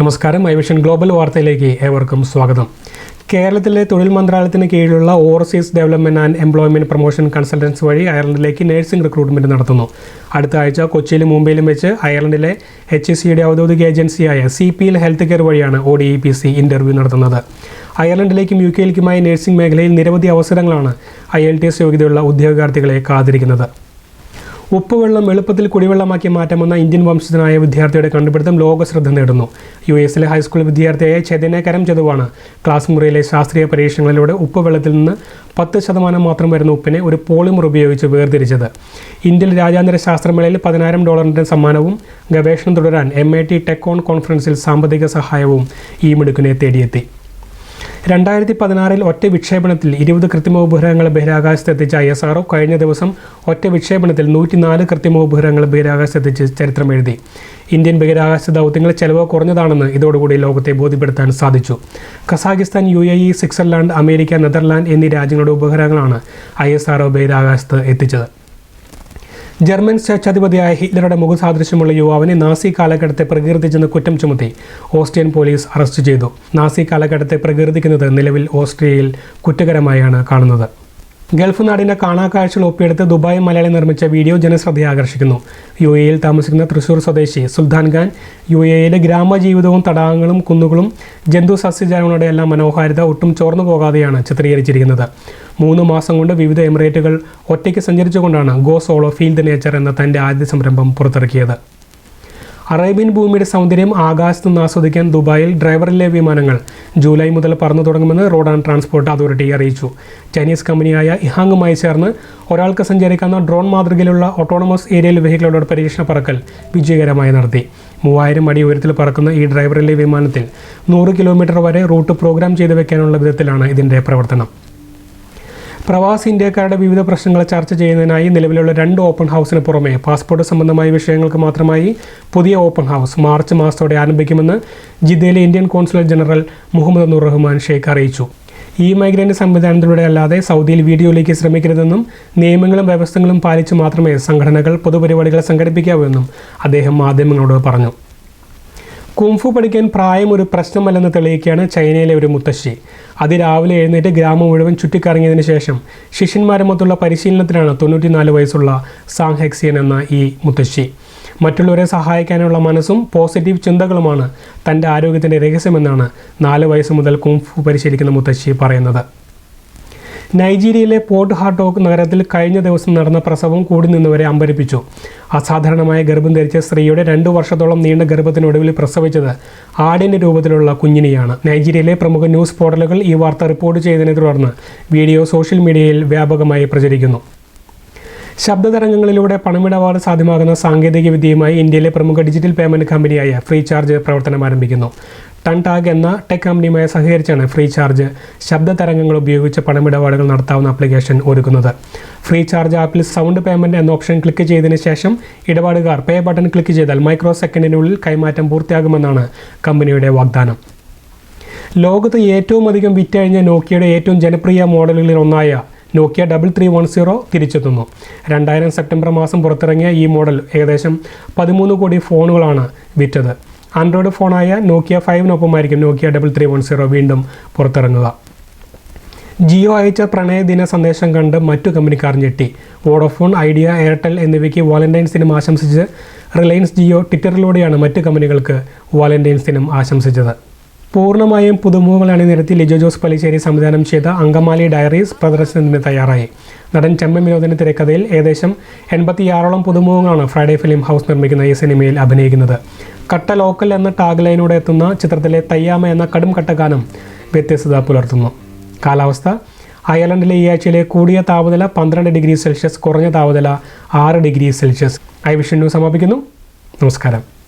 നമസ്കാരം ഐവിഷൻ ഗ്ലോബൽ വാർത്തയിലേക്ക് ഏവർക്കും സ്വാഗതം. കേരളത്തിലെ തൊഴിൽ മന്ത്രാലയത്തിന് കീഴിലുള്ള overseas development and employment promotion consultants വഴി അയർലൻഡിലേക്ക് നഴ്സിംഗ് റിക്രൂട്ട്മെന്റ് നടത്തുന്നു. അടുത്ത ആഴ്ച കൊച്ചിയിലും മുംബൈയിലും വെച്ച് അയർലൻഡിലെ എച്ച് എസ് സിയുടെ ഔദ്യോഗിക ഏജൻസിയായ C P L health care വഴിയാണ് O D E P C interview നടത്തുന്നത്. അയർലൻഡിലേക്കും യു കെയിലേക്കുമായി നഴ്സിംഗ് മേഖലയിൽ നിരവധി അവസരങ്ങളാണ് ഐ എൽ ടി എസ് യോഗ്യതയുള്ള ഉദ്യോഗാർത്ഥികളെ കാത്തിരിക്കുന്നത്. ഉപ്പുവെള്ളം എളുപ്പത്തിൽ കുടിവെള്ളമാക്കി മാറ്റാമെന്ന ഇന്ത്യൻ വംശജനായ വിദ്യാർത്ഥിയുടെ കണ്ടുപിടുത്തം ലോക ശ്രദ്ധ നേടുന്നു. യു എസിലെ ഹൈസ്കൂൾ വിദ്യാർത്ഥിയായ ചെതനെ കരം ചതുവാണ് ക്ലാസ് മുറിയിലെ ശാസ്ത്രീയ പരീക്ഷണങ്ങളിലൂടെ ഉപ്പുവെള്ളത്തിൽ നിന്ന് പത്ത് ശതമാനം മാത്രം വരുന്ന ഉപ്പിനെ ഒരു പോളിമർ ഉപയോഗിച്ച് വേർതിരിച്ചത്. ഇന്ത്യയിൽ രാജ്യാന്തര ശാസ്ത്രമേളയിൽ പതിനായിരം ഡോളറിന്റെ സമ്മാനവും ഗവേഷണം തുടരാൻ എം ഐ ടി ടെക്കോൺ കോൺഫറൻസിൽ സാമ്പത്തിക സഹായവും ഈ മിടുക്കിനെ തേടിയെത്തി. രണ്ടായിരത്തി പതിനാറിൽ ഒറ്റ വിക്ഷേപണത്തിൽ ഇരുപത് കൃത്രിമ ഉപഗ്രഹങ്ങൾ ബഹിരാകാശത്തെത്തിച്ച ഐ എസ് ആർഒ കഴിഞ്ഞ ദിവസം ഒറ്റ വിക്ഷേപണത്തിൽ നൂറ്റിനാല് കൃത്രിമ ഉപഗ്രഹങ്ങൾ ബഹിരാകാശത്തെത്തിച്ച് ചരിത്രം എഴുതി ഇന്ത്യൻ ബഹിരാകാശ ദൗത്യങ്ങൾ ചെലവ് കുറഞ്ഞതാണെന്ന് ഇതോടുകൂടി ലോകത്തെ ബോധ്യപ്പെടുത്താൻ സാധിച്ചു. Kazakhstan U A E Switzerland America Netherland എന്നീ രാജ്യങ്ങളുടെ ഉപഗ്രഹങ്ങളാണ് ഐ എസ് ആർഒ ബഹിരാകാശത്ത് എത്തിച്ചത്. ജർമ്മൻ സ്വേച്ഛാധിപതിയായ ഹിറ്റ്ലറുടെ മുഖസാദൃശ്യമുള്ള യുവാവിനെ നാസി കാലഘട്ടത്തെ പ്രകീർത്തിച്ചെന്ന് കുറ്റം ചുമത്തി ഓസ്ട്രിയൻ പോലീസ് അറസ്റ്റ് ചെയ്തു. നാസി കാലഘട്ടത്തെ പ്രകീർത്തിക്കുന്നത് നിലവിൽ ഓസ്ട്രിയയിൽ കുറ്റകരമായാണ് കാണുന്നത്. ഗൾഫ് നാടിന്റെ കാണാക്കാഴ്ചകൾ ഒപ്പിയെടുത്ത് ദുബായ് മലയാളി നിർമ്മിച്ച വീഡിയോ ജനശ്രദ്ധയെ ആകർഷിക്കുന്നു. യു എയിൽ താമസിക്കുന്ന തൃശൂർ സ്വദേശി സുൽത്താൻ ഖാൻ യു എയിലെ ഗ്രാമജീവിതവും തടാകങ്ങളും കുന്നുകളും ജന്തു സസ്യജാലങ്ങളുടെ എല്ലാം മനോഹാരിത ഒട്ടും ചോർന്നു പോകാതെയാണ് ചിത്രീകരിച്ചിരിക്കുന്നത്. മൂന്ന് മാസം കൊണ്ട് വിവിധ എമിറേറ്റുകൾ ഒറ്റയ്ക്ക് സഞ്ചരിച്ചുകൊണ്ടാണ് go solo feel the nature എന്ന തന്റെ ആദ്യ സംരംഭം പുറത്തിറക്കിയത്. അറേബ്യൻ ഭൂമിയുടെ സൗന്ദര്യം ആകാശത്ത് നിന്ന് ആസ്വദിക്കാൻ ദുബായിൽ ഡ്രൈവറിലെ വിമാനങ്ങൾ ജൂലൈ മുതൽ പറന്നു തുടങ്ങുമെന്ന് റോഡ് ആൻഡ് ട്രാൻസ്പോർട്ട് അതോറിറ്റി അറിയിച്ചു. ചൈനീസ് കമ്പനിയായ ഇഹാങ്ങുമായി ചേർന്ന് ഒരാൾക്ക് സഞ്ചരിക്കുന്ന ഡ്രോൺ മാതൃകയിലുള്ള ഓട്ടോണമസ് ഏരിയൽ വെഹിക്കിളുകളുടെ പരീക്ഷണ പറക്കൽ വിജയകരമായി നടത്തി. മൂവായിരം അടി ഉയരത്തിൽ പറക്കുന്ന ഈ ഡ്രൈവറിലെ വിമാനത്തിൽ നൂറ് കിലോമീറ്റർ വരെ റൂട്ട് പ്രോഗ്രാം ചെയ്തു വെക്കാനുള്ള വിധത്തിലാണ് ഇതിന്റെ പ്രവർത്തനം. പ്രവാസി ഇന്ത്യക്കാരുടെ വിവിധ പ്രശ്നങ്ങൾ ചർച്ച ചെയ്യുന്നതിനായി നിലവിലുള്ള രണ്ട് ഓപ്പൺ ഹൗസിന് പുറമെ പാസ്പോർട്ട് സംബന്ധമായ വിഷയങ്ങൾക്ക് മാത്രമായി പുതിയ ഓപ്പൺ ഹൗസ് മാർച്ച് മാസത്തോടെ ആരംഭിക്കുമെന്ന് ജിദ്ദയിലെ Indian consular general Muhammad Noor Rahman Sheikh അറിയിച്ചു. ഈ മൈഗ്രന്റ് സംവിധാനത്തിലൂടെ അല്ലാതെ സൗദിയിൽ വീഡിയോയിലേക്ക് ശ്രമിക്കരുതെന്നും നിയമങ്ങളും വ്യവസ്ഥകളും പാലിച്ച് മാത്രമേ സംഘടനകൾ പൊതുപരിപാടികൾ സംഘടിപ്പിക്കാവൂ എന്നും അദ്ദേഹം മാധ്യമങ്ങളോട് പറഞ്ഞു. കുംഫു പഠിക്കാൻ പ്രായം ഒരു പ്രശ്നമല്ലെന്ന് തെളിയിക്കുകയാണ് ചൈനയിലെ ഒരു മുത്തശ്ശി. അതിരാവിലെ എഴുന്നേറ്റ് ഗ്രാമം മുഴുവൻ ചുറ്റിക്കറങ്ങിയതിന് ശേഷം ശിഷ്യന്മാരുമൊത്തുള്ള പരിശീലനത്തിലാണ് തൊണ്ണൂറ്റിനാല് വയസ്സുള്ള സാങ് ഹെക്സിയൻ എന്ന ഈ മുത്തശ്ശി. മറ്റുള്ളവരെ സഹായിക്കാനുള്ള മനസ്സും പോസിറ്റീവ് ചിന്തകളുമാണ് തന്റെ ആരോഗ്യത്തിന്റെ രഹസ്യമെന്നാണ് നാല് വയസ്സ് മുതൽ കുംഫു പരിശീലിക്കുന്ന മുത്തശ്ശി പറയുന്നത്. നൈജീരിയയിലെ പോർട്ട് ഹാർട്ടോക്ക് നഗരത്തിൽ കഴിഞ്ഞ ദിവസം നടന്ന പ്രസവം കൂടി നിന്നവരെ അമ്പരിപ്പിച്ചു. അസാധാരണമായ ഗർഭം ധരിച്ച സ്ത്രീയുടെ രണ്ടു വർഷത്തോളം നീണ്ട ഗർഭത്തിനൊടുവിൽ പ്രസവിച്ചത് ആടിന്റെ രൂപത്തിലുള്ള കുഞ്ഞിനെയാണ്. നൈജീരിയയിലെ പ്രമുഖ ന്യൂസ് പോർട്ടലുകൾ ഈ വാർത്ത റിപ്പോർട്ട് ചെയ്തതിനെ തുടർന്ന് വീഡിയോ സോഷ്യൽ മീഡിയയിൽ വ്യാപകമായി പ്രചരിക്കുന്നു. ശബ്ദതരംഗങ്ങളിലൂടെ പണമിടപാട് സാധ്യമാകുന്ന സാങ്കേതിക വിദ്യയുമായി ഇന്ത്യയിലെ പ്രമുഖ ഡിജിറ്റൽ പേയ്മെന്റ് കമ്പനിയായ ഫ്രീ ചാർജ് പ്രവർത്തനം ആരംഭിക്കുന്നു. ടൺ ടാഗ് എന്ന ടെക് കമ്പനിയുമായി സഹകരിച്ചാണ് ഫ്രീ ചാർജ്. ശബ്ദ തരംഗങ്ങൾ ഉപയോഗിച്ച് പണമിടപാടുകൾ നടത്താവുന്ന ആപ്ലിക്കേഷൻ ഒരുക്കുന്നത്. ഫ്രീ ചാർജ് ആപ്പിൽ സൗണ്ട് പേയ്മെന്റ് എന്ന ഓപ്ഷൻ ക്ലിക്ക് ചെയ്തതിന് ശേഷം ഇടപാടുകാർ പേ ബട്ടൺ ക്ലിക്ക് ചെയ്താൽ മൈക്രോ സെക്കൻഡിനുള്ളിൽ കൈമാറ്റം പൂർത്തിയാകുമെന്നാണ് കമ്പനിയുടെ വാഗ്ദാനം. ലോകത്ത് ഏറ്റവും അധികം വിറ്റഴിഞ്ഞ നോക്കിയയുടെ ഏറ്റവും ജനപ്രിയ മോഡലുകളിൽ ഒന്നായ Nokia double three one zero തിരിച്ചെത്തുന്നു. രണ്ടായിരം സെപ്റ്റംബർ മാസം പുറത്തിറങ്ങിയ ഈ മോഡൽ ഏകദേശം പതിമൂന്ന് കോടി ഫോണുകളാണ് വിറ്റത്. ആൻഡ്രോയിഡ് ഫോണായ Nokia ഫൈവിനൊപ്പമായിരിക്കും Nokia double three one zero വീണ്ടും പുറത്തിറങ്ങുക. ജിയോ അയച്ച പ്രണയദിന സന്ദേശം കണ്ട് മറ്റു കമ്പനിക്കാർ ഞെട്ടി. വോഡോഫോൺ ഐഡിയ എയർടെൽ എന്നിവയ്ക്ക് വാലന്റൈൻസ് ദിനം ആശംസിച്ച് റിലയൻസ് ജിയോ ട്വിറ്ററിലൂടെയാണ് മറ്റു കമ്പനികൾക്ക് വാലന്റൈൻസ് ദിനം ആശംസിച്ചത്. പൂർണമായും പുതുമുഖങ്ങൾ അണിനിരത്തി ലിജോ ജോസ് പലിശ്ശേരി സംവിധാനം ചെയ്ത അങ്കമാലി ഡയറീസ് പ്രദർശനത്തിന് തയ്യാറായി. നടൻ ചെമ്മൻ വിനോദിന്റെ തിരക്കഥയിൽ ഏകദേശം എൺപത്തിയാറോളം പുതുമുഖങ്ങളാണ് ഫ്രൈഡേ ഫിലിം ഹൗസ് നിർമ്മിക്കുന്ന ഈ സിനിമയിൽ അഭിനയിക്കുന്നത്. കട്ട ലോക്കൽ എന്ന ടാഗ് ലൈനോടെ എത്തുന്ന ചിത്രത്തിലെ തയ്യാമ എന്ന കടും കട്ടഗാനം വ്യത്യസ്തത പുലർത്തുന്നു. കാലാവസ്ഥ അയർലൻഡിലെ ഈ ആഴ്ചയിലെ കൂടിയ താപനില പന്ത്രണ്ട് ഡിഗ്രി സെൽഷ്യസ് കുറഞ്ഞ താപനില ആറ് degree celsius. I vision news സമാപിക്കുന്നു. നമസ്കാരം.